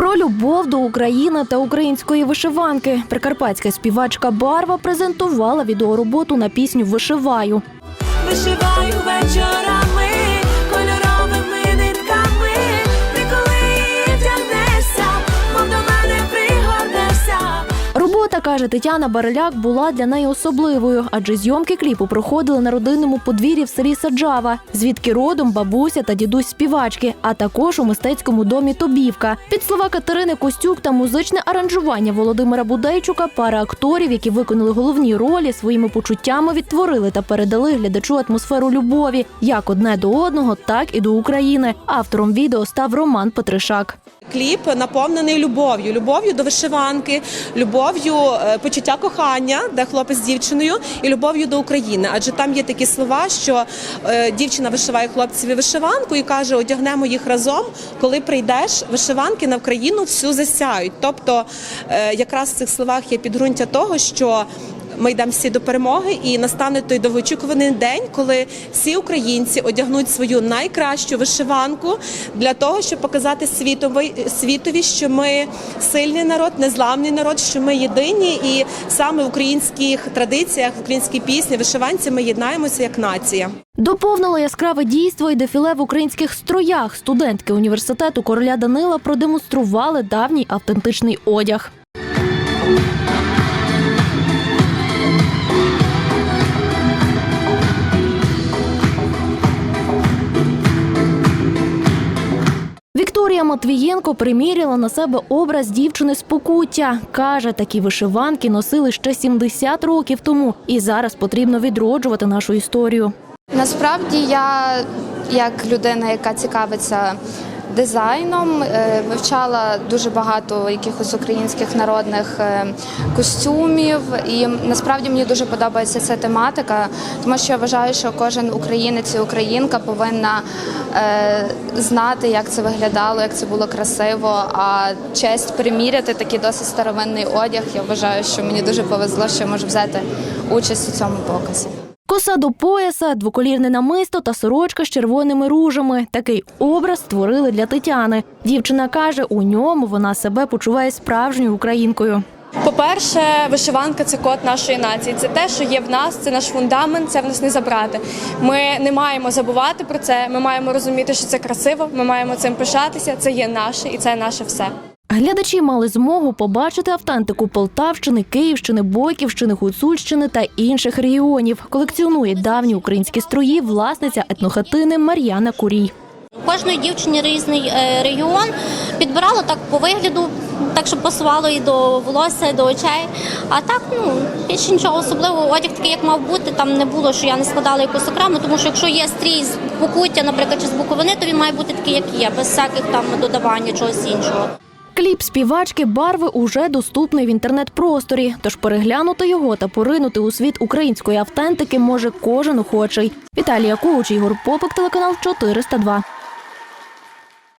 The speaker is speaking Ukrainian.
Про любов до України та української вишиванки прикарпатська співачка Барва презентувала відеороботу на пісню Вишиваю. Вишиваю вечорами каже Тетяна Бареляк була для неї особливою, адже зйомки кліпу проходили на родинному подвір'ї в селі Саджава, звідки родом бабуся та дідусь співачки, а також у мистецькому домі Тобівка. Під слова Катерини Костюк та музичне аранжування Володимира Будейчука пара акторів, які виконали головні ролі, своїми почуттями відтворили та передали глядачу атмосферу любові як одне до одного, так і до України. Автором відео став Роман Петришак. Кліп наповнений любов'ю, любов'ю до вишиванки, любов'ю е, почуття кохання, де хлопець з дівчиною, і любов'ю до України. Адже там є такі слова, що е, дівчина вишиває хлопцеві вишиванку і каже: одягнемо їх разом. Коли прийдеш, вишиванки на Україну всю засяють. Тобто, е, якраз в цих словах є підґрунтя того, що ми йдемо всі до перемоги, і настане той довгоочікуваний день, коли всі українці одягнуть свою найкращу вишиванку для того, щоб показати світові, світові, що ми сильний народ, незламний народ, що ми єдині, і саме в українських традиціях, в українській пісні, вишиванці ми єднаємося як нація. Доповнило яскраве дійство і дефіле в українських строях. Студентки університету короля Данила продемонстрували давній автентичний одяг. Вікторія Матвієнко приміряла на себе образ дівчини з покуття. Каже, такі вишиванки носили ще 70 років тому, і зараз потрібно відроджувати нашу історію. Насправді я, як людина, яка цікавиться дизайном, е, вивчала дуже багато якихось українських народних е, костюмів, і насправді мені дуже подобається ця тематика, тому що я вважаю, що кожен українець і українка повинна е, знати, як це виглядало, як це було красиво. А честь приміряти такий досить старовинний одяг. Я вважаю, що мені дуже повезло, що я можу взяти участь у цьому показі. Коса до пояса, двоколірне намисто та сорочка з червоними ружами. Такий образ створили для Тетяни. Дівчина каже, у ньому вона себе почуває справжньою українкою. По-перше, вишиванка це код нашої нації. Це те, що є в нас, це наш фундамент, це в нас не забрати. Ми не маємо забувати про це. Ми маємо розуміти, що це красиво. Ми маємо цим пишатися. Це є наше і це наше все. Глядачі мали змогу побачити автентику Полтавщини, Київщини, Бойківщини, Гуцульщини та інших регіонів. Колекціонує давні українські строї власниця етнохатини Мар'яна Курій. Кожної дівчині різний е, регіон. Підбирала так по вигляду, так щоб пасувало і до волосся, і до очей. А так, ну більше нічого особливого. Одяг такий, як мав бути, там не було, що я не складала якусь окремо, тому що якщо є стрій з покуття, наприклад, чи з буковини, то він має бути такий, як є, без всяких там додавання чогось іншого. Кліп співачки барви уже доступний в інтернет-просторі. Тож переглянути його та поринути у світ української автентики може кожен охочий. Віталія Коуч, Ігор Попик, телеканал 402.